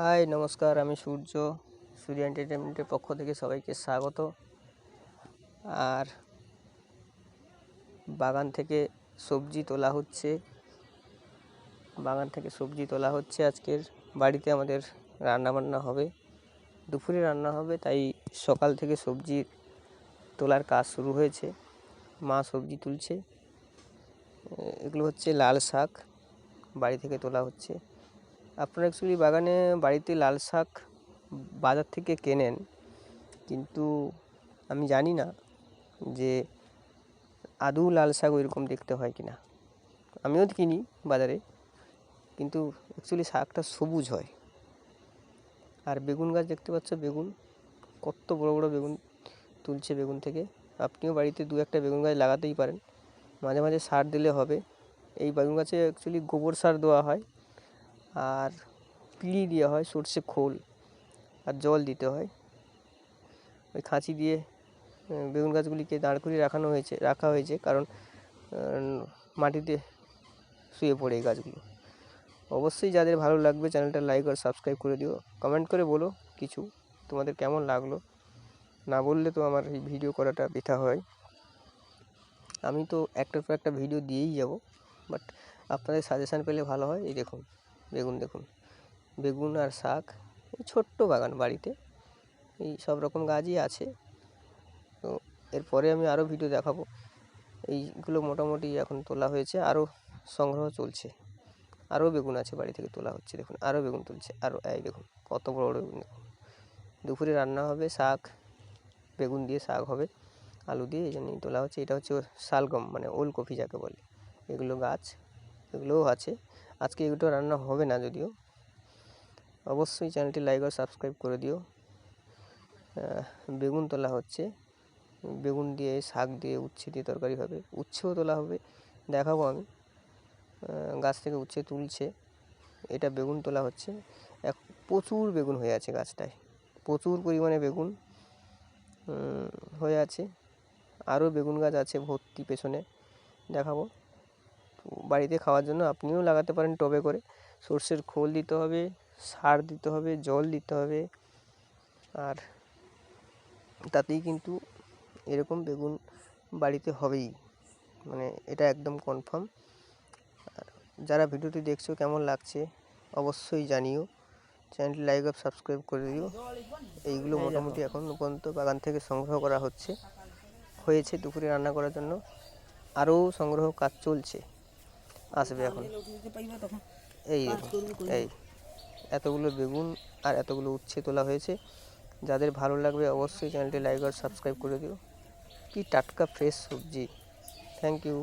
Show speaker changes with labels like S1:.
S1: High, নমস্কার, আমি সূর্য সূর্য এন্টারটেনমেন্টের পক্ষ থেকে সবাইকে স্বাগত। আর বাগান থেকে সবজি তোলা হচ্ছে। বাগান থেকে সবজি তোলা হচ্ছে। আজকের বাড়িতে আমাদের রান্না বান্না হবে। দুপুরে রান্না হবে, তাই সকাল থেকে সবজি তোলার কাজ শুরু হয়েছে। মা সবজি তুলছে। এগুলো হচ্ছে লাল শাক, বাড়ি থেকে তোলা হচ্ছে। আপনারা অ্যাকচুয়ালি বাগানে বাড়িতে লাল শাক বাজার থেকে কেনেন, কিন্তু আমি জানি না যে আদৌ লাল শাক ওইরকম দেখতে হয় কি না আমিও কিনি বাজারে, কিন্তু অ্যাকচুয়ালি শাকটা সবুজ হয়। আর বেগুন গাছ দেখতে পাচ্ছ, বেগুন, কত বড় বড় বেগুন তুলছে বেগুন থেকে। আপনিও বাড়িতে দু একটা বেগুন গাছ লাগাতেই পারেন। মাঝে মাঝে সার দিলে হবে। এই বেগুন গাছে অ্যাকচুয়ালি গোবর সার দেওয়া হয়। আর পিড়ি দেওয়া হয় সর্ষে খোল আর জল দিতে হয়। ওই খাঁচি দিয়ে বেগুন গাছগুলিকে দাঁড় করিয়ে রাখানো হয়েছে, রাখা হয়েছে কারণ মাটিতে শুয়ে পড়ে এই গাছগুলো। অবশ্যই যাদের ভালো লাগবে চ্যানেলটা লাইক আর সাবস্ক্রাইব করে দিও। কমেন্ট করে বলো কিছু, তোমাদের কেমন লাগল? না বললে তো আমার এই ভিডিও করাটা বৃথা হয়। আমি তো একটার পর একটা ভিডিও দিয়েই যাব, বাট আপনাদের সাজেশান পেলে ভালো হয়। এই দেখুন। বেগুন দেখুন। বেগুন আর শাক, এই ছোট্ট বাগান বাড়িতে। এই সব রকম গাছই আছে। তো এরপরে আমি আরও ভিডিও দেখাবো। এইগুলো মোটামুটি এখন তোলা হয়েছে আরও সংগ্রহ চলছে। আরও বেগুন আছে বাড়ি থেকে তোলা হচ্ছে, দেখুন। আরও বেগুন তুলছে আরও এই দেখুন, কত বড় বড় বেগুন দেখুন। দুপুরে রান্না হবে শাক, বেগুন দিয়ে শাক হবে, আলু দিয়ে, এই জন্যই তোলা হচ্ছে। এটা হচ্ছে শালগম মানে ওলকপি যাকে বলে। এগুলো গাছ, এগুলোও আছে। আজকে এগুলো রান্না হবে না যদিও, অবশ্যই চ্যানেলটি লাইক আর সাবস্ক্রাইব করে দিও। বেগুন তোলা হচ্ছে। বেগুন দিয়ে, শাক দিয়ে, উচ্ছে দিয়ে তরকারি হবে। উচ্ছেও তোলা হবে, দেখাবো আমি। গাছ থেকে উচ্ছে তুলছে, এটা বেগুন তোলা হচ্ছে। এক, প্রচুর বেগুন হয়ে আছে গাছটায়। প্রচুর পরিমাণে বেগুন হয়ে আছে। আরও বেগুন গাছ আছে ভর্তি পেছনে, দেখাবো। বাড়িতে খাওয়ার জন্য আপনিও লাগাতে পারেন টবে করে। সর্ষের খোল দিতে হবে সার দিতে হবে জল দিতে হবে। আর তাতেই কিন্তু এরকম বেগুন বাড়িতে হবেই। মানে এটা একদম কনফার্ম আর যারা ভিডিওটি দেখছ কেমন লাগছে অবশ্যই জানিও। চ্যানেলটি লাইক আর সাবস্ক্রাইব করে দিও। এইগুলো মোটামুটি এখন পর্যন্ত বাগান থেকে সংগ্রহ করা হচ্ছে। হয়েছে দুপুরে রান্না করার জন্য। আরও সংগ্রহ কাজ চলছে। আসবে এখন। এই এই এতগুলো বেগুন আর এতগুলো উচ্ছে তোলা হয়েছে। যাদের ভালো লাগবে অবশ্যই চ্যানেলটি লাইক আর সাবস্ক্রাইব করে দিও। কি টাটকা ফ্রেশ সবজি। Thank you.